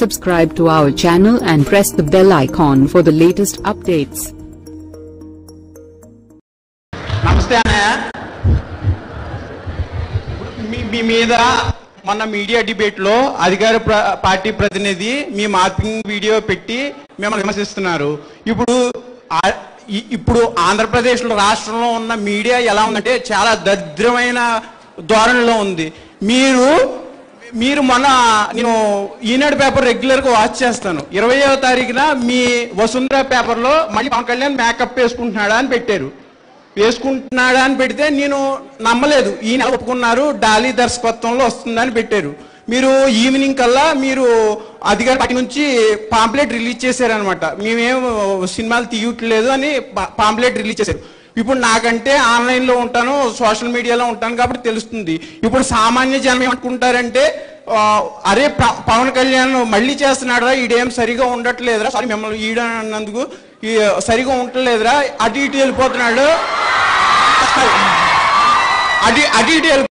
subscribe to our channel and press the bell icon for the latest updates. నమస్తే అన్నయ్య. మీ మీ మీద మొన్న media డిబేట్లో అధికార పార్టీ ప్రతినిధి మీ మార్పింగ్ వీడియో పెట్టి మిమ్మల్ని విమర్శిస్తున్నారు. ఇప్పుడు ఇప్పుడు ఆంధ్రప్రదేశ్లో రాష్ట్రంలో ఉన్న మీడియా ఎలా ఉందంటే చాలా దరిద్రమైన ధోరణిలో ఉంది. మీరు మీరు మొన్న నేను ఈనాడు పేపర్ రెగ్యులర్గా వాచ్ చేస్తాను. ఇరవయో తారీఖున మీ వసుంధర పేపర్లో మళ్ళీ పవన్ కళ్యాణ్ మేకప్ వేసుకుంటున్నాడా అని పెట్టారు. వేసుకుంటున్నాడా అని పెడితే నేను నమ్మలేదు. ఈయన ఒప్పుకున్నారు డాలీ దర్శకత్వంలో వస్తుందని పెట్టారు. మీరు ఈవినింగ్ కల్లా మీరు అధికార పార్టీ నుంచి పాంప్లెట్ రిలీజ్ చేశారనమాట మేమేం సినిమాలు తీయట్లేదు అని పాంప్లెట్ రిలీజ్ చేశారు. ఇప్పుడు నాకంటే ఆన్లైన్లో ఉంటాను సోషల్ మీడియాలో ఉంటాను కాబట్టి తెలుస్తుంది. ఇప్పుడు సామాన్య జనం ఏమనుకుంటారంటే అరే ప- పవన్ కళ్యాణ్ మళ్ళీ చేస్తున్నాడురా ఈడేం సరిగా ఉండట్లేదురా సారీ మిమ్మల్ని ఈడ అన్నందుకు ఈ సరిగా ఉండట్లేదురా అటు ఇటు వెళ్ళిపోతున్నాడు. అటు అటు ఇటు వెళ్ళిపోతున్నాడు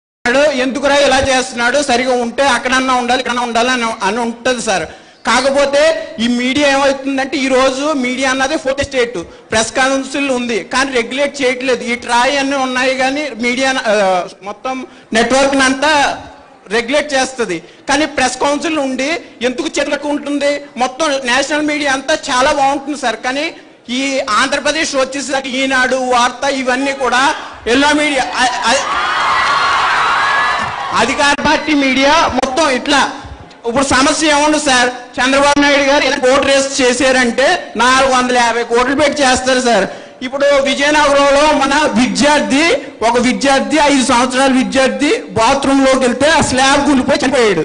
ఎందుకురా ఇలా చేస్తున్నాడు సరిగా ఉంటే అక్కడన్నా ఉండాలి ఇక్కడ ఉండాలి అని అని ఉంటుంది సార్. కాకపోతే ఈ మీడియా ఏమవుతుందంటే ఈరోజు మీడియా అన్నది ఫోర్త్ స్టేట్. ప్రెస్ కౌన్సిల్ ఉంది. కానీ రెగ్యులేట్ చేయట్లేదు. ఈ ట్రాయ్ అన్ని ఉన్నాయి కానీ మీడియా మొత్తం నెట్వర్క్ అంతా రెగ్యులేట్ చేస్తుంది. కానీ ప్రెస్ కౌన్సిల్ ఉండి ఎందుకు చెట్లకు ఉంటుంది? మొత్తం నేషనల్ మీడియా అంతా చాలా బాగుంటుంది సార్. కానీ ఈ ఆంధ్రప్రదేశ్ వచ్చేసరికి ఈనాడు వార్త ఇవన్నీ కూడా ఎల్లో మీడియా అధికార పార్టీ మీడియా మొత్తం ఇట్లా ఇప్పుడు సమస్య ఏముంది సార్? చంద్రబాబు నాయుడు గారు ఇలా కోర్టు రేస్ చేశారంటే నాలుగు వందల యాభై కోట్లు పెట్టి చేస్తారు సార్. ఇప్పుడు విజయనగరంలో మన విద్యార్థి ఒక విద్యార్థి ఐదు సంవత్సరాల విద్యార్థి బాత్రూంలోకి వెళ్తే ఆ స్లాబ్ కూలిపోయి చనిపోయాడు.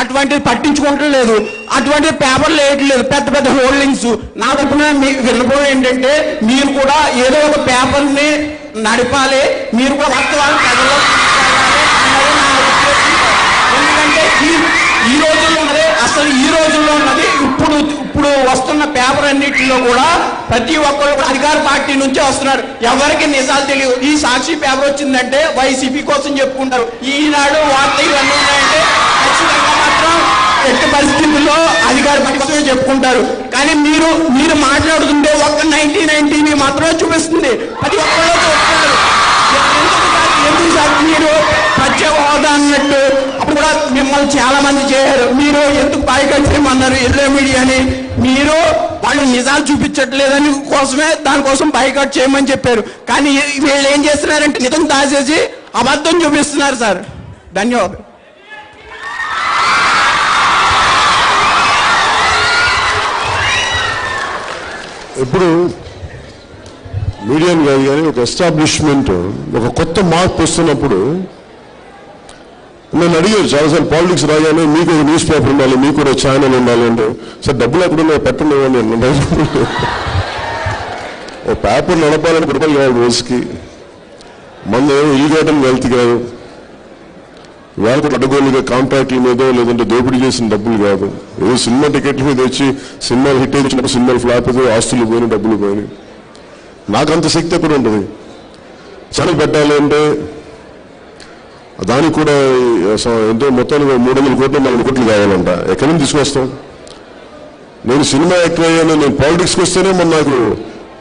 అటువంటిది పట్టించుకోవట్లేదు అటువంటి పేపర్లు వేయట్లేదు. పెద్ద పెద్ద హోల్డింగ్స్. నా తరపున మీ విన్నపం ఏంటంటే మీరు కూడా ఏదో ఒక పేపర్ని నడపాలి. మీరు కూడా వాస్తవాలను ప్రజల్లో ఎందుకంటే ఈ రోజుల్లో ఉన్నది అసలు ఈ రోజుల్లో ఉన్నది ఇప్పుడు ఇప్పుడు వస్తున్న పేపర్ అన్నిటిలో కూడా ప్రతి ఒక్కరు అధికార పార్టీ నుంచే వస్తున్నారు. ఎవరికి నిజాలు తెలియదు ఈ సాక్షి పేపర్ వచ్చిందంటే వైసీపీ కోసం చెప్పుకుంటారు. ఈనాడు వార్త ఇవన్నీ ఉన్నాయంటే ఖచ్చితంగా మాత్రం ఎట్టి పరిస్థితుల్లో అధికార పక్షమే చెప్పుకుంటారు. కానీ మీరు మీరు మాట్లాడుతుంటే ఒక్క నైన్టీ నైన్టీని మాత్రమే చూపిస్తుంది. ప్రతి ఒక్కరు చూస్తున్నారు ఎందుకు సార్- మీరు ప్రత్యేక హోదా అన్నట్టు మిమ్మల్ని చాలా మంది చేశారు మీరు ఎందుకు బాయ్కట్ చేయమన్నారు? ఎల్లో మీడియాని మీరు వాళ్ళు నిజాలు చూపించట్లేదని కోసమే దానికోసం బాయ్కట్ చేయమని చెప్పారు. కానీ వీళ్ళు ఏం చేస్తున్నారంటే నిజం దాచేసి అబద్ధం చూపిస్తున్నారు సార్. ధన్యవాదాలు. ఇప్పుడు మీడియం కాదు కానీ ఒక ఎస్టాబ్లిష్మెంట్ ఒక కొత్త మార్పు వస్తున్నప్పుడు నేను అడిగారు చాలాసార్లు పాలిటిక్స్ రాగానే మీకు ఒక న్యూస్ పేపర్ ఉండాలి మీకు కూడా ఛానల్ ఉండాలి అంటే సార్ డబ్బులు ఎక్కడ ఉన్నాయి పెట్టండి ఇవ్వండి ఓ పేపర్ నడపాలని రూపాయలు కావాలి రోజుకి. మన ఏమో ఇల్లుగేయడం వెల్త్ కాదు. వేల కోట్ల అడ్డగోలుగా కాంట్రాక్ట్ల మీద లేదంటే దోపిడీ చేసిన డబ్బులు కాదు. ఏదో సినిమా టికెట్ల మీద వచ్చి సినిమాలు హిట్ అయినప్పుడు సినిమాలు ఫ్లాప్ అయితే ఆస్తులు పోయిన డబ్బులు పోయినాయి. నాకు అంత శక్తి ఎక్కడ ఉంటుంది? ఛానల్ పెట్టాలి అంటే దానికి కూడా స- ఎంతో మొత్తానికి మూడు వందల కోట్లు నాలుగు కోట్లు కావాలంట. ఎక్కడి నుంచి తీసుకొస్తాం? నేను సినిమా యాక్టర్ అయ్యాను నేను పాలిటిక్స్కి వస్తేనే మన నాకు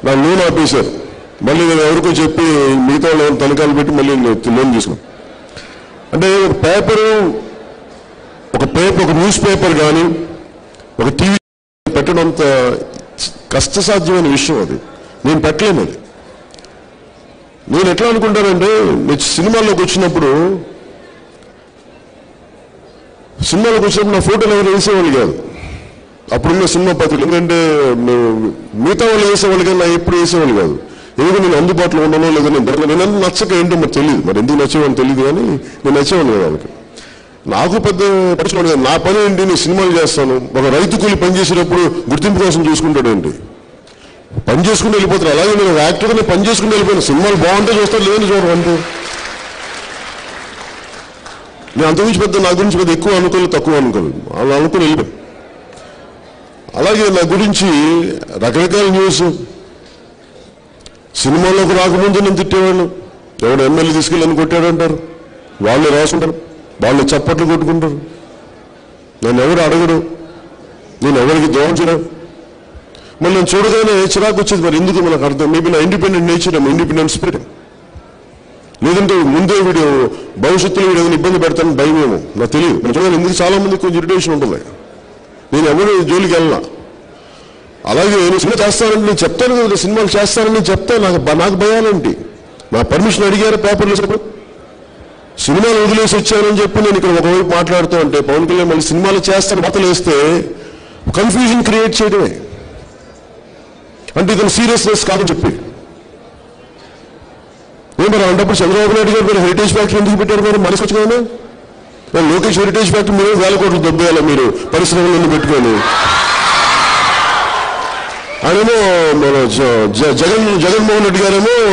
నా లోన్ ఆపేశారు. మళ్ళీ నేను ఎవరికో చెప్పి మిగతా వాళ్ళు ఎవరు తనఖాలు పెట్టి మళ్ళీ లోన్ తీసుకున్నాను అంటే ఒక పేపరు ఒక పేపర్ ఒక న్యూస్ పేపర్ కానీ ఒక టీవీ పెట్టడం అంత కష్టసాధ్యమైన విషయం అది. నేను పెట్టలేను అది. నేను ఎట్లా అనుకుంటానంటే నేను సినిమాల్లోకి వచ్చినప్పుడు సినిమాలోకి వచ్చినప్పుడు నా ఫోటోలు ఎవరు వేసేవాళ్ళు కాదు. అప్పుడున్న సినిమా పత్రికలు ఎందుకంటే మిగతా వాళ్ళు వేసేవాళ్ళు కానీ నా ఎప్పుడు వేసేవాళ్ళు కాదు. ఏదో నేను అందుబాటులో ఉన్నానో లేదో నేను దొరకలేదు నేను నచ్చక ఏంటో మరి తెలియదు మరి ఎందుకు నచ్చేవాడిని తెలియదు కానీ నేను నచ్చేవాడిని కదా వాళ్ళకి. నాకు పెద్ద పరిచయం నా పని ఏంటి? నేను సినిమాలు చేస్తాను. ఒక రైతు కూలి పని చేసేటప్పుడు గుర్తింపు కోసం చూసుకుంటాడు ఏంటి? పని చేసుకుని వెళ్ళిపోతారు అలాగే నేను ఒక యాక్టర్గా నేను పని చేసుకుని వెళ్ళిపోయాను. సినిమాలు బాగుంటే చూస్తారు లేదని చూడరు అంటూ. నేను అంత గురించి పెద్ద నా గురించి పెద్ద ఎక్కువ అనుకోలేదు తక్కువ అనుకోలేదు. అలా అనుకుని వెళ్ళిపోయాను. అలాగే నా గురించి రకరకాల న్యూస్. సినిమాలోకి రాకముందు నేను తిట్టేవాడు ఎవడు ఎమ్మెల్యే తీసుకెళ్ళని కొట్టాడంటారు వాళ్ళు రాసుకుంటారు. వాళ్ళు చప్పట్లు కొట్టుకుంటారు. నన్ను ఎవరు అడగరు. నేను ఎవరికి ద్రోహం మనం చూడగానే చిరాకు వచ్చేది మరి? ఎందుకు మనకు అర్థం? మేబీ నా ఇండిపెండెంట్ నేచర్ ఇండిపెండెంట్ స్పిరిట్ లేదంటే ముందే వీడు భవిష్యత్తులో వీడు ఏదైనా ఇబ్బంది పెడతాను భయమేమో నాకు తెలియదు. నేను చూడాలి ఎందుకు చాలా మందికి కొంచెం ఇరిటేషన్ ఉంటుంది. నేను ఎవరు జోలికి వెళ్ళా అలాగే నేను సినిమా చేస్తానని నేను చెప్తాను కదా సినిమాలు చేస్తానని చెప్తాను. నాకు నాకు భయాలేంటి? నా పర్మిషన్ అడిగారు పేపర్లు వేసినప్పుడు సినిమాలు వదిలేసి వచ్చానని చెప్పి నేను ఇక్కడ ఒకవైపు మాట్లాడుతూ ఉంటే పవన్ కళ్యాణ్ మళ్ళీ సినిమాలు చేస్తాను బతలేస్తే కన్ఫ్యూజన్ క్రియేట్ చేయడమే. అంటే ఇతను సీరియస్నెస్ కాదని చెప్పి. ఏం మరి అంటప్పుడు చంద్రబాబు నాయుడు గారు మీరు హెరిటేజ్ ఫ్యాక్టరీ ఎందుకు పెట్టారు మీరు? మనసు వచ్చి మరి లోకేష్ హెరిటేజ్ ఫ్యాక్టరీ మీరు వేల కోట్లు దొబ్బేయాలి మీరు? పరిశ్రమలను పెట్టుకొని? ఆయనేమో మన జ- జగన్ జగన్మోహన్ రెడ్డి గారేమో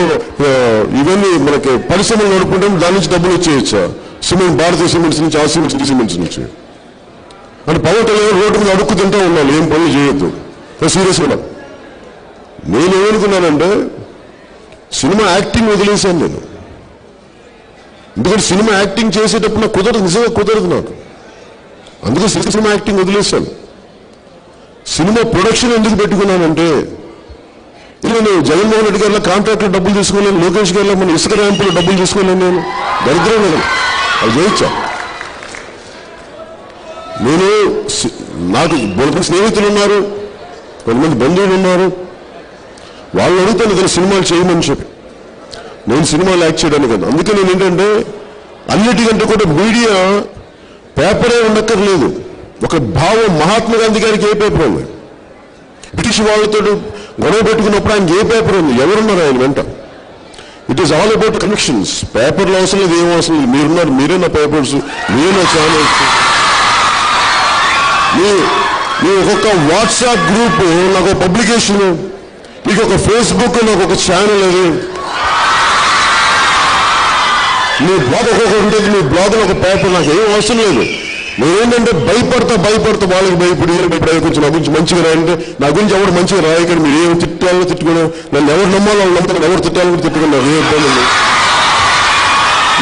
ఇవన్నీ మనకి పరిశ్రమలు నడుపుకుంటే దాని నుంచి డబ్బులు వచ్చేయచ్చు? సిమెంట్ భారతీయ సిమెంట్స్ నుంచి ఆ సిమెంట్స్ సిమెంట్స్ నుంచి. అంటే పవన్ కళ్యాణ్ రోడ్డు మీద అడుక్కు తింటూ ఉన్నాను ఏం పనులు చేయొద్దు. సీరియస్ కూడా. నేనేమనుకున్నానంటే సినిమా యాక్టింగ్ వదిలేశాను నేను. ఎందుకంటే సినిమా యాక్టింగ్ చేసేటప్పుడు నాకు కుదరదు నిజంగా కుదరదు నాకు. అందుకే సినిమా యాక్టింగ్ వదిలేశాను. సినిమా ప్రొడక్షన్ ఎందుకు పెట్టుకున్నానంటే నేను జగన్మోహన్ రెడ్డి గారిలో కాంట్రాక్ట్లో డబ్బులు తీసుకోలేను లోకేష్ గారిలో మన ఇసుక ర్యాంపులో డబ్బులు తీసుకోలేను నేను. దరిద్రం లేదు అది చేయొచ్చా? నేను నాకు కొంతమంది స్నేహితులు ఉన్నారు కొంతమంది బంధువులు ఉన్నారు. వాళ్ళు అడుగుతాను ఇతను సినిమాలు చేయమని చెప్పి. నేను సినిమాలు యాక్ట్ చేయడానికి కదా అందుకే నేను ఏంటంటే అన్నిటికంటే కూడా మీడియా పేపరే ఉండక్కర్లేదు. ఒక భావం మహాత్మా గాంధీ గారికి ఏ పేపర్ ఉంది? బ్రిటిష్ వాళ్ళతో గొడవ పెట్టుకున్నప్పుడు ఆయనకి ఏ పేపర్ ఉంది? ఎవరున్నారు ఆయన వెంట? It is all about connections పేపర్లు అవసరం లేదు ఏం అవసరం లేదు. మీరున్నారు మీరే నా పేపర్స్ మీరే నా ఛానల్స్ మీ ఒక్కొక్క వాట్సాప్ గ్రూప్ నాకు పబ్లికేషన్ మీకు ఒక ఫేస్బుక్ నాకు ఒక ఛానల్ అది. మీ బ్లాగ్ ఒక్కొక్కటి ఉంటుంది మీ బ్లాగ్లో ఒక పేపర్ నాకు ఏం అవసరం లేదు. నేనేంటంటే భయపడతా భయపడతా వాళ్ళకి భయపడి వీళ్ళకి కొంచెం నా గురించి మంచిగా రాయంటే నా గురించి ఎవరు మంచిగా రాయకండి మీరు ఏం తిట్టాలో తిట్టుకుని నన్ను ఎవరు నమ్మాలో వాళ్ళు నమ్ముతాను ఎవరు తిట్టాలో కూడా తిట్టుకుని ఏ ఇబ్బంది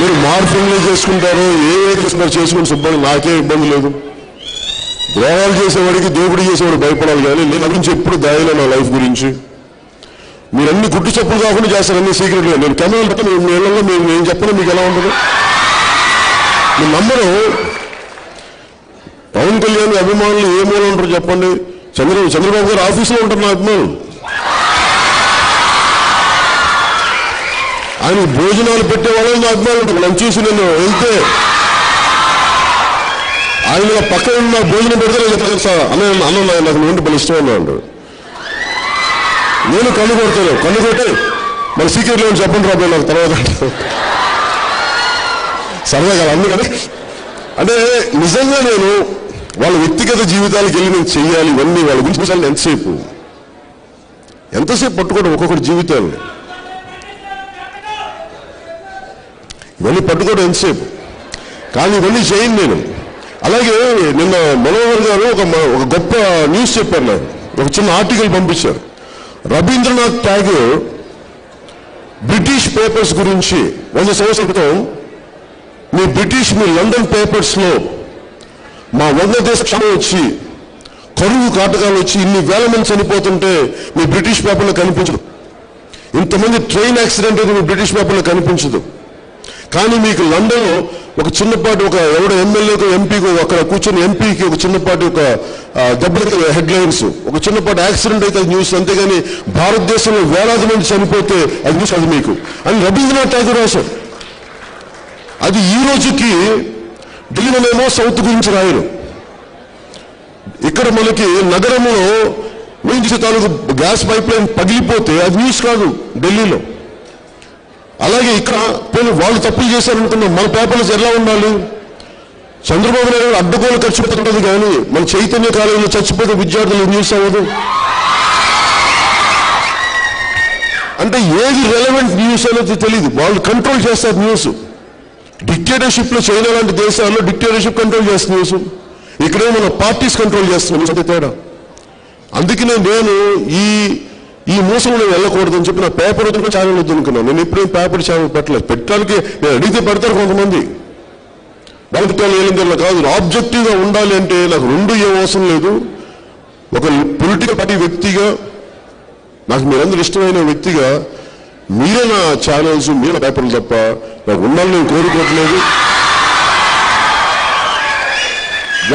మీరు మార్పులు చేసుకుంటారు ఏ ఏ చేసుకుని శుభ్రంగా నాకే ఇబ్బంది లేదు. ద్రోహాలు చేసేవాడికి దేవుడు చేసేవాడు భయపడాలి కానీ నేను నా గురించి ఎప్పుడు దాయలే నా లైఫ్ గురించి. మీరు అన్ని గుడ్డు చెప్పులు కాకుండా చేస్తారు అన్ని సీక్రెట్లు నేను కెమెరాలు పెట్ట మీ నీళ్ళలో మీరు నేను చెప్పను మీకు ఎలా ఉంటుంది? మీ నమ్మరు పవన్ కళ్యాణ్ అభిమానులు ఏ మూలం ఉంటారు చెప్పండి. చంద్ర చంద్రబాబు గారు ఆఫీసులో ఉంటారు నా అభిమానులు. ఆయన భోజనాలు పెట్టేవాళ్ళు నా అభిమానులు ఉంటారు. నన్ను చూసి నేను వెళ్తే ఆయన పక్కన ఉన్న భోజనం పెడితే నేను చెప్తాను సార్. అన్న అన్న నాకు- నాకు నుండి బలి ఇష్టం అన్నాడు. నేను కళ్ళు కొడతాను కళ్ళు కొట్టే. మరి సీక్రెట్లో చెప్పండి రాబోయే నాకు తర్వాత సరదా కదా అన్ని కదా? అంటే నిజంగా నేను వాళ్ళ వ్యక్తిగత జీవితాలకు వెళ్ళి నేను చెయ్యాలి ఇవన్నీ వాళ్ళ గురించి చూసాను ఎంతసేపు? ఎంతసేపు పట్టుకోవడం ఒక్కొక్కటి జీవితాన్ని ఇవన్నీ పట్టుకోవడం ఎంతసేపు? కానీ ఇవన్నీ చేయను నేను. అలాగే నిన్న మనోహర్ గారు ఒక ఒక గొప్ప న్యూస్ చెప్పారు నాకు. ఒక చిన్న ఆర్టికల్ పంపించారు. రవీంద్రనాథ్ ట్యాగూర్ బ్రిటిష్ పేపర్స్ గురించి వంద సంవత్సరాల క్రితం మీ బ్రిటిష్ మీ లండన్ పేపర్స్లో మా వంగదేశ క్షమం వచ్చి కరువు కాటకాలు వచ్చి ఇన్ని వేల మంది చనిపోతుంటే మీ బ్రిటిష్ పేపర్లో కనిపించదు. ఇంతమంది ట్రైన్ యాక్సిడెంట్ అయితే మీ బ్రిటిష్ పేపర్లో కనిపించదు. కానీ మీకు లండన్లో ఒక చిన్నపాటి ఒక ఎవడో ఎమ్మెల్యేకో ఎంపీకో అక్కడ కూర్చొని ఎంపీకి ఒక చిన్నపాటి ఒక దెబ్బలకి హెడ్లైన్స్. ఒక చిన్నపాటి యాక్సిడెంట్ అయితే అది న్యూస్ అంతేగాని భారతదేశంలో వేలాది మంది చనిపోతే అది న్యూస్ అది మీకు. అని రవీంద్రనాథ్ ఠాగూర్ రాశారు అది ఈ రోజుకి ఢిల్లీలోనేమో సౌత్ గురించి రాయరు. ఇక్కడ మనకి నగరంలో నుంచి తాలూకు గ్యాస్ పైప్ లైన్ పగిలిపోతే అది న్యూస్ కాదు ఢిల్లీలో. అలాగే ఇక్కడ పోయి వాళ్ళు తప్పులు చేశారనుకున్నాం మన పేపర్లు ఎలా ఉండాలి? చంద్రబాబు నాయుడు గారు అడ్డగోలు ఖర్చు కానీ మన చైతన్య కాలేజీలో చచ్చిపోతే విద్యార్థులు న్యూస్ అవ్వదు అంటే ఏది రెలవెంట్ న్యూస్ అనేది తెలియదు వాళ్ళు కంట్రోల్ చేస్తారు న్యూస్ డిక్టేటర్షిప్లో చైనా లాంటి దేశాల్లో డిక్టేటర్షిప్ కంట్రోల్ చేస్తుంది న్యూస్ ఇక్కడే మన పార్టీస్ కంట్రోల్ చేస్తున్నాం న్యూస్ అంతే తేడా. అందుకనే నేను ఈ ఈ మోసం నేను వెళ్ళకూడదని చెప్పి నా పేపర్ వద్దు ఛానల్ వద్దు అనుకున్నాను నేను ఎప్పుడేం పేపర్ ఛానల్ పెట్టలేదు. పెట్టడానికి నేను అడిగితే పెడతారు కొంతమంది. వాళ్ళకి తెలియదు కాదు ఆబ్జెక్టివ్గా ఉండాలి అంటే నాకు రెండు ఏం అవసరం లేదు. ఒక పొలిటికల్ పార్టీ వ్యక్తిగా నాకు మీరందరూ ఇష్టమైన వ్యక్తిగా మీరే నా ఛానల్స్ మీరే పేపర్లు తప్ప నాకు ఉండాలని నేను కోరుకోవట్లేదు.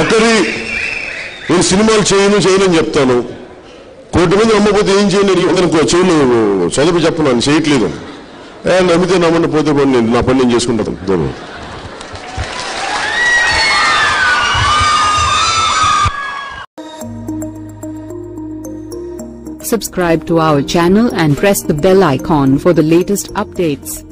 ఒకరి నేను సినిమాలు చేయను చేయనని చెప్తాను. కోటి మంది నమ్మకపోతే ఏం చేయను అందరూ చెవులు చదువు చెప్పను చేయట్లేదు. ఏ, నమ్మితే నమ్మండి పోతే పని నేను నా పని నేను చేసుకుంటాను. దూరం Subscribe to our channel and press the bell icon for the latest updates.